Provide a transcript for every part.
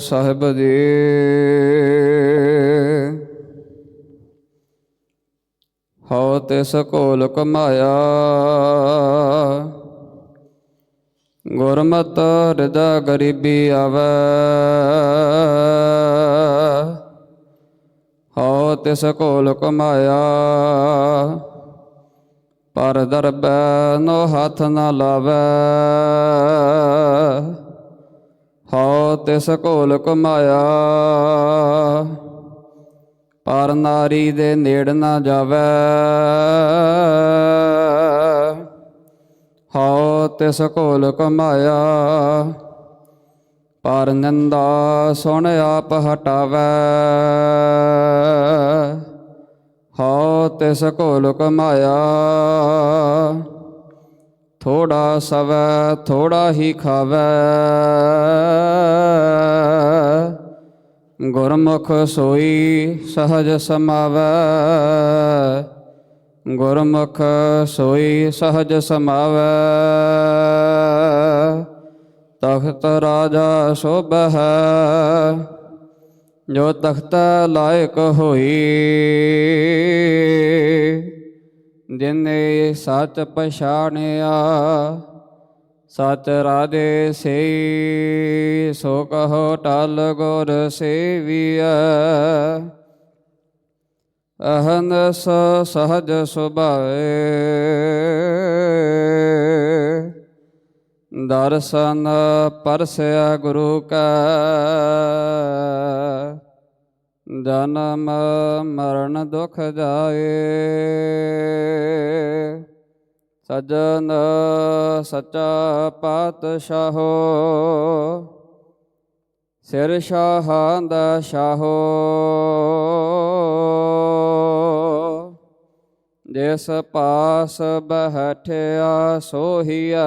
ਸਾਹਿਬ ਜੀ ਹਉ ਤਿਸ ਕੋਲ ਕਮਾਇਆ। ਗੁਰਮਤ ਹਿਰਦਾ ਗਰੀਬੀ ਆਵੈ। ਹਉ ਤਿਸ ਕੋਲ ਕਮਾਇਆ। ਪਰ ਦਰਬੈ ਨੋ ਹੱਥ ਨਾ ਲਾਵੈ। ਹਉ ਤਿਸ ਕੋਲ ਕਮਾਇਆ। ਪਰ ਨਾਰੀ ਦੇ ਨੇੜ ਨਾ ਜਾਵੇ। ਹਉ ਤਿਸ ਕੋਲ ਕਮਾਇਆ। ਪਰ ਨਿੰਦਾ ਸੁਣ ਆਪ ਹਟਾਵੇ। ਹਉ ਤਿਸ ਕੋਲ ਕਮਾਇਆ। ਥੋੜਾ ਸਵੈ, ਥੋੜਾ ਹੀ ਖਾਵੈ। ਗੁਰਮੁਖ ਸੋਈ ਸਹਜ ਸਮਾਵੈ। ਗੁਰਮੁਖ ਸੋਈ ਸਹਜ ਸਮਾਵੈ। ਤਖਤ ਰਾਜਾ ਸੋਭੈ ਜੋ ਤਖਤ ਲਾਇਕ ਹੋਈ। ਜਿਨੇ ਸੱਚ ਪਛਾਣਿਆ ਸਚ ਰਾਜੇ ਸੇ ਸੋ ਕਹੋ ਟਲ ਗੁਰ ਸੇਵੀਐ। ਅਹਨਸ ਸਹਜ ਸੁਭਾਏ, ਦਰਸ਼ਨ ਪਰਸਿਆ ਗੁਰੂ ਕਾ। ਜਨਮ ਮਰਨ ਦੁਖ ਜਾਏ। ਸਜਨ ਸਚਾ ਪਾਤਸ਼ਾਹੋ। ਸਿਰ ਸ਼ਾਹਾਂ ਦਾ ਸ਼ਾਹੋ। ਜਿਸ ਪਾਸ ਬਹਠਿਆ ਸੋਹੀਆ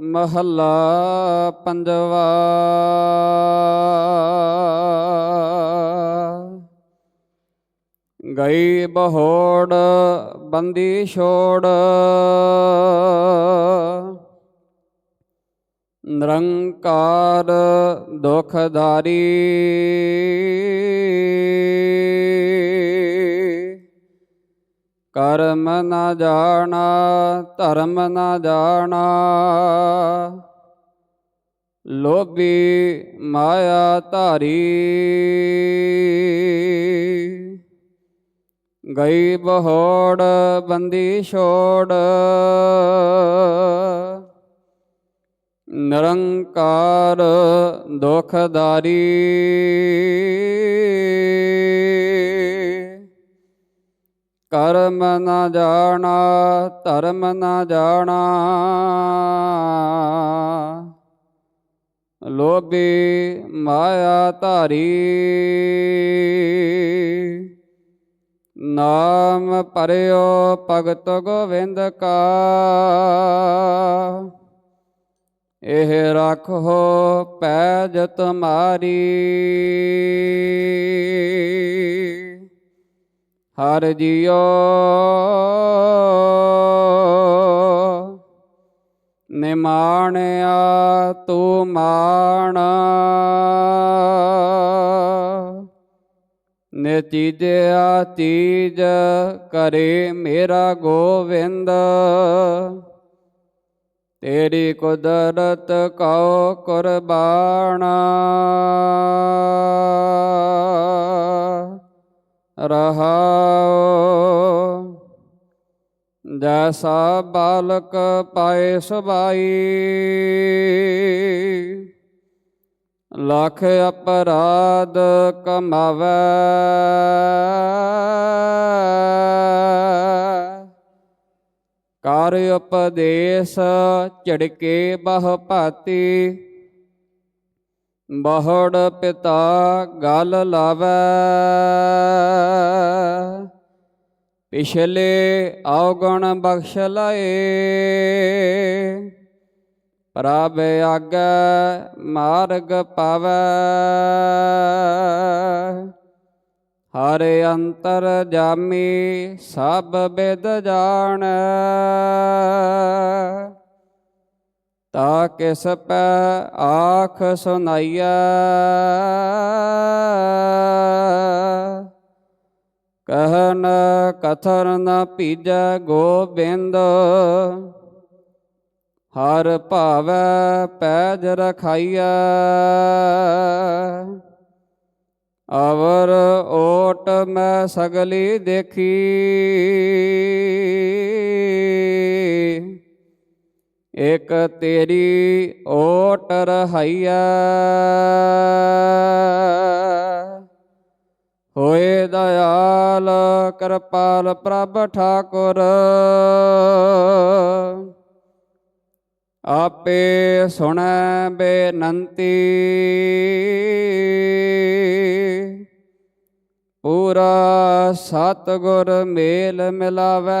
ਮਹੱਲਾ ਪੰਜਵਾ। ਗਈ ਬਹੋੜ ਬੰਦੀ ਛੋੜ। ਨਿਰੰਕਾਰ ਦੁਖਦਾਰੀ। ਕਰਮ ਨਾ ਜਾਣਾ, ਧਰਮ ਨਾ ਜਾਣਾ। ਲੋਭੀ ਮਾਇਆ ਧਾਰੀ। ਗਈ ਬਹੋੜ ਬੰਦੀ ਛੋੜ। ਨਿਰੰਕਾਰ ਦੁਖਦਾਰੀ। ਕਰਮ ਨਾ ਜਾਣਾ, ਧਰਮ ਨਾ ਜਾਣਾ। ਲੋਭੀ ਮਾਇਆ ਧਾਰੀ। ਨਾਮ ਪਰਿਓ ਭਗਤ ਗੋਵਿੰਦ ਕਾ। ਇਹ ਰੱਖੋ ਪੈਜ ਮਾਰੀ। ਹਰ ਜੀਓ ਨਿਮਾਣਿਆ ਤੂੰ ਮਾਣ। ਨਿਤੀਜਿਆ ਤੀਜ ਕਰੇ ਮੇਰਾ ਗੋਵਿੰਦ। ਤੇਰੀ ਕੁਦਰਤ ਕਉ ਕੁਰਬਾਨ। ਰਹਾਉ ਜੈਸਾ ਬਾਲਕ ਪਾਏ ਸੁਭਾਈ ਲੱਖ ਅਪਰਾਧ ਕਮਾਵੈ। ਕਰ ਉਪਦੇਸ਼ ਝੜਕੇ ਬਹੁ ਭਾਤੀ। ਬਹੁੜ ਪਿਤਾ ਗਲ ਲਾਵੈ। ਪਿਛਲੇ ਔਗਣ ਬਖਸ਼ ਲਏ। ਪ੍ਰਭ ਆਗੈ ਮਾਰਗ ਪਾਵੈ। ਹਰ ਅੰਤਰ ਜਾਮੀ ਸਭ ਬਿਦ ਜਾਣੈ। ਤਾ ਕਿਸ ਪੈ ਆਖ ਸੁਨਾਈਐ ਕਹਿਨ ਕਥਨ ਨ ਭੀਜੈ ਗੋਬਿੰਦ। ਹਰ ਭਾਵੈ ਪੈਜ ਰਖਾਈਐ। ਅਵਰ ਓਟ ਮੈਂ ਸਗਲੀ ਦੇਖੀ। ਇਕ ਤੇਰੀ ਓਟ ਰਹਾਈਐ। ਹੋਏ ਦਇਆਲ, ਕਿਰਪਾਲ ਪ੍ਰਭ ਠਾਕੁਰ। ਆਪੇ ਸੁਣੈ ਬੇਨੰਤੀ। ਪੂਰਾ ਸਤਿਗੁਰ ਮੇਲ ਮਿਲਾਵੈ।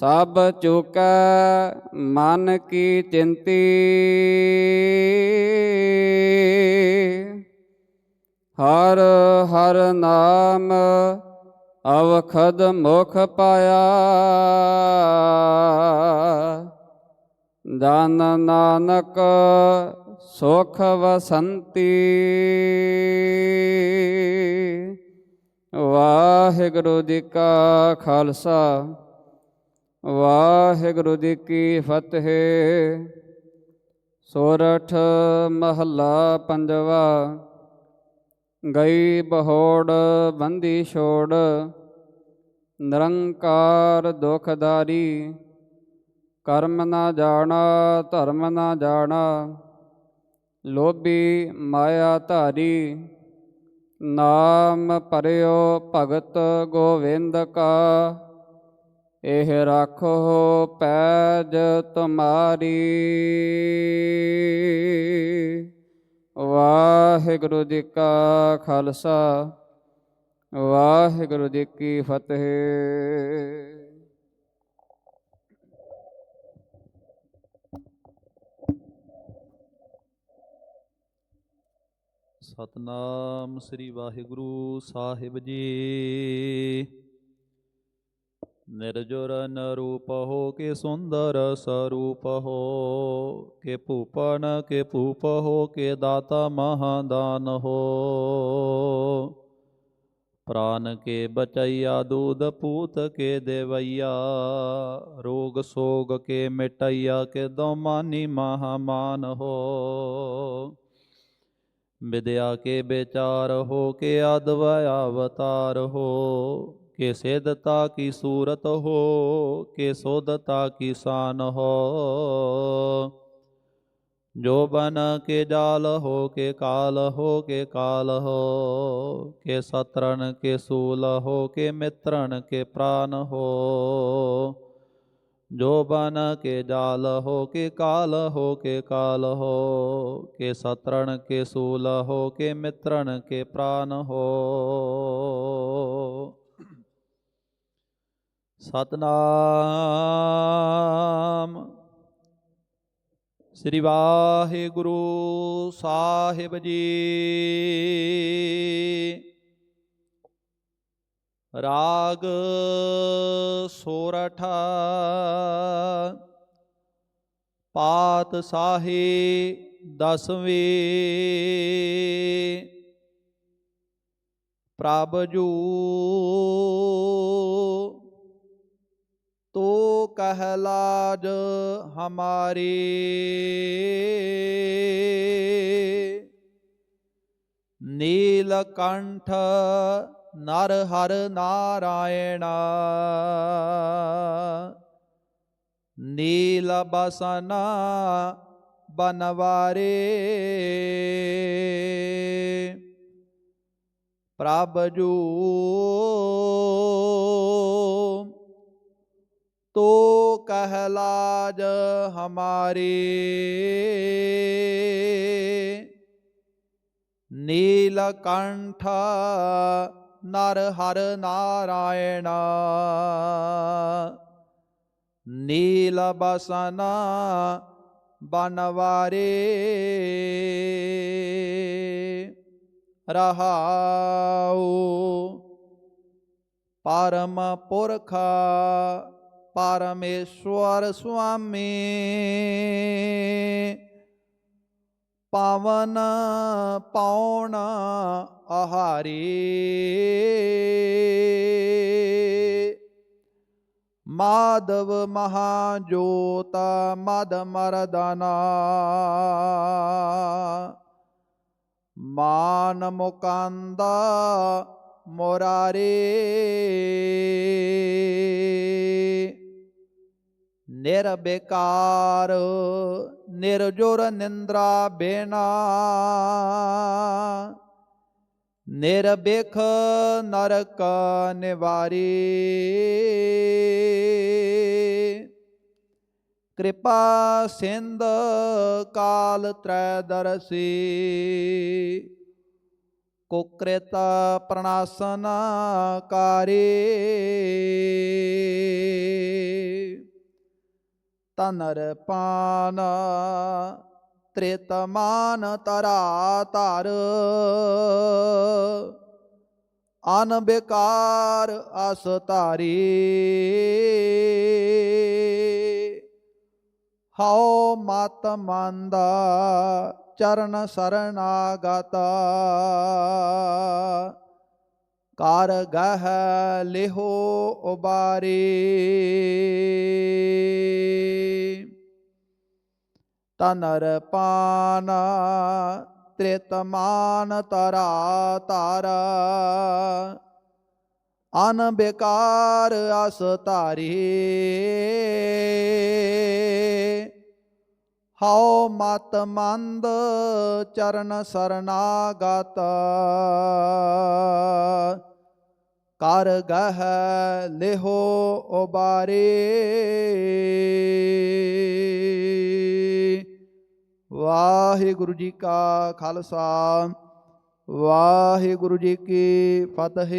ਸਭ ਚੁਕੈ ਮਨ ਕੀ ਚਿੰਤੀ। ਹਰ ਹਰ ਨਾਮ ਅਵਖਦ ਮੁਖ ਪਾਇਆ। ਜਨ ਨਾਨਕ ਸੁਖ ਵਸੰਤੀ। ਵਾਹਿਗੁਰੂ ਜੀ ਕਾ ਖਾਲਸਾ। ਵਾਹਿਗੁਰੂ ਜੀ ਕੀ ਫਤਿਹ। ਸੋਰਠ ਮਹੱਲਾ ਪੰਜਵਾ, ਗਈ ਬਹੋੜ ਬੰਦੀ ਛੋੜ, ਨਿਰੰਕਾਰ ਦੁਖਦਾਰੀ, ਕਰਮ ਨਾ ਜਾਣਾ, ਧਰਮ ਨਾ ਜਾਣਾ, ਲੋਭੀ ਮਾਇਆ ਧਾਰੀ, ਨਾਮ ਪਰਿਓ ਭਗਤ ਗੋਵਿੰਦ ਕਾ। ਇਹ ਰੱਖੋ ਪੈਜ ਤੁਮਾਰੀ। ਵਾਹਿਗੁਰੂ ਜੀ ਕਾ ਖਾਲਸਾ, ਵਾਹਿਗੁਰੂ ਜੀ ਕੀ ਫਤਿਹ। ਸਤਨਾਮ ਸ੍ਰੀ ਵਾਹਿਗੁਰੂ ਸਾਹਿਬ ਜੀ। ਨਿਰਜੁਰ ਨਰੂਪ ਹੋ ਕੇ ਸੁੰਦਰ ਸਰੂਪ ਹੋ ਕੇ ਭੂਪਨ, ਕੇ ਭੂਪ ਹੋ ਕੇ ਦਾਤਾ ਮਹਾਦਾਨ ਹੋ। ਪ੍ਰਾਨ ਕੇ ਬਚਈਆ, ਦੂਧ ਪੂਤ ਕੇ ਦੇਵਈਆ, ਰੋਗ ਸੋਗ ਕੇ ਮਿਟਈਆ, ਕੇ ਦਮਾਨੀ ਮਹਾਮਾਨ ਹੋ। ਵਿਦਿਆ ਕੇ ਵਿਚਾਰ ਹੋ ਕੇ ਅਦਵ ਅਵਤਾਰ ਹੋ। ਕੇ ਸਿੱਧਤਾ ਕੀ ਸੂਰਤ ਹੋ ਕੇ ਸੋਧਤਾ ਕੀ ਸਾਨ ਹੋ ਜੋ ਬਨ ਕੇ ਜਾਲ ਹੋ ਕੇ ਕਾਲ ਹੋ ਕੇ ਕਾਲ ਹੋ ਕੇ ਸਤਰਨ ਕੇ ਸੂਲ ਹੋ ਕੇ ਮਿੱਤਰਨ ਕੇ ਪ੍ਰਾਨ ਹੋ ਜੋ ਬਨ ਕੇ ਜਾਲ ਹੋ ਕੇ ਕਾਲ ਹੋ ਕੇ ਕਾਲ ਹੋ ਕੇ ਸਤਰਣ ਕੇ ਸੂਲ ਹੋ ਕੇ ਮਿੱਤਰਣ ਕੇ ਪ੍ਰਾਨ ਹੋ ਸਤਨਾਮ। ਸ੍ਰੀ ਵਾਹਿਗੁਰੂ ਸਾਹਿਬ ਜੀ। ਰਾਗ ਸੋਰਠ। ਪਾਤ ਸਾਹੀ ਦਸਵੇਂ। ਪ੍ਰਭ ਜੂ ਕਹ ਲਾਜ ਹਮਾਰੀ ਨੀਲਕੰਠ ਨਰ ਹਰ ਨਾਰਾਇਣ ਨੀਲ ਬਸਨਾ ਬਨਵਾਰੇ ਪ੍ਰਭ ਜੂ ਤੋ ਕਹਿ ਲਾਜ ਹਮਾਰੀ। ਨੀਲਕੰਠ ਨਰ ਹਰ ਨਾਰਾਇਣ। ਨੀਲ ਬਸਨਾ ਬਨਵਾਰੇ। ਰਹਾਉ ਪਰਮ ਪੁਰਖ ਪਰਮੇਸ਼ਵਰ ਸੁਆਮੀ ਪਾਵਨ ਪਾਉਣ ਆਹਾਰੀ। ਮਾਧਵ ਮਹਾਜੋਤ ਮਦ ਮਰਦਨਾ ਮਾਨ ਮੁਕੰਦ ਮੁਰਾਰੀ। ਨਿਰਬੇਕਾਰ ਨਿਰਜੁਰ ਨਿੰਦਰਾ ਬੇਨਾ। ਨਿਰਬੇਖ ਨਰਕ ਨਿਵਾਰੀ। ਕਿਰਪਾ ਸਿੰਧ ਕਾਲ ਤ੍ਰੈ ਦਰਸੀ। ਕੁਕ੍ਰਿਤ ਪ੍ਰਣਾਸਨ ਕਾਰੀ। ਤਨਰ ਪਾਨ ਤ੍ਰਿਤਮਾਨ ਤਰਾ ਧਰ। ਅਨ ਬੇਕਾਰ ਅਸ ਧਾਰੀ। ਹਉ ਮਤ ਮੰਦਾ ਚਰਨ ਸਰਨਾਗਤ ਕਰ ਗਹ ਲਿਹੋ ਉਬਾਰੀ। ਤਨਰ ਪਾਨ ਤ੍ਰਿਤਮਾਨ ਤਰਾ ਤਾਰ ਅਨ ਬੇਕਾਰ ਅਸ ਧਾਰੀ। ਹਉ ਮਤ ਮੰਦ ਚਰਨ ਸਰਨਾਗਤ। ਕਰ ਗਹ ਲਿਹੋ ਉਬਾਰੇ। ਵਾਹਿਗੁਰੂ ਜੀ ਕਾ ਖਾਲਸਾ ਵਾਹਿਗੁਰੂ ਜੀ ਕੀ ਫਤਿਹ।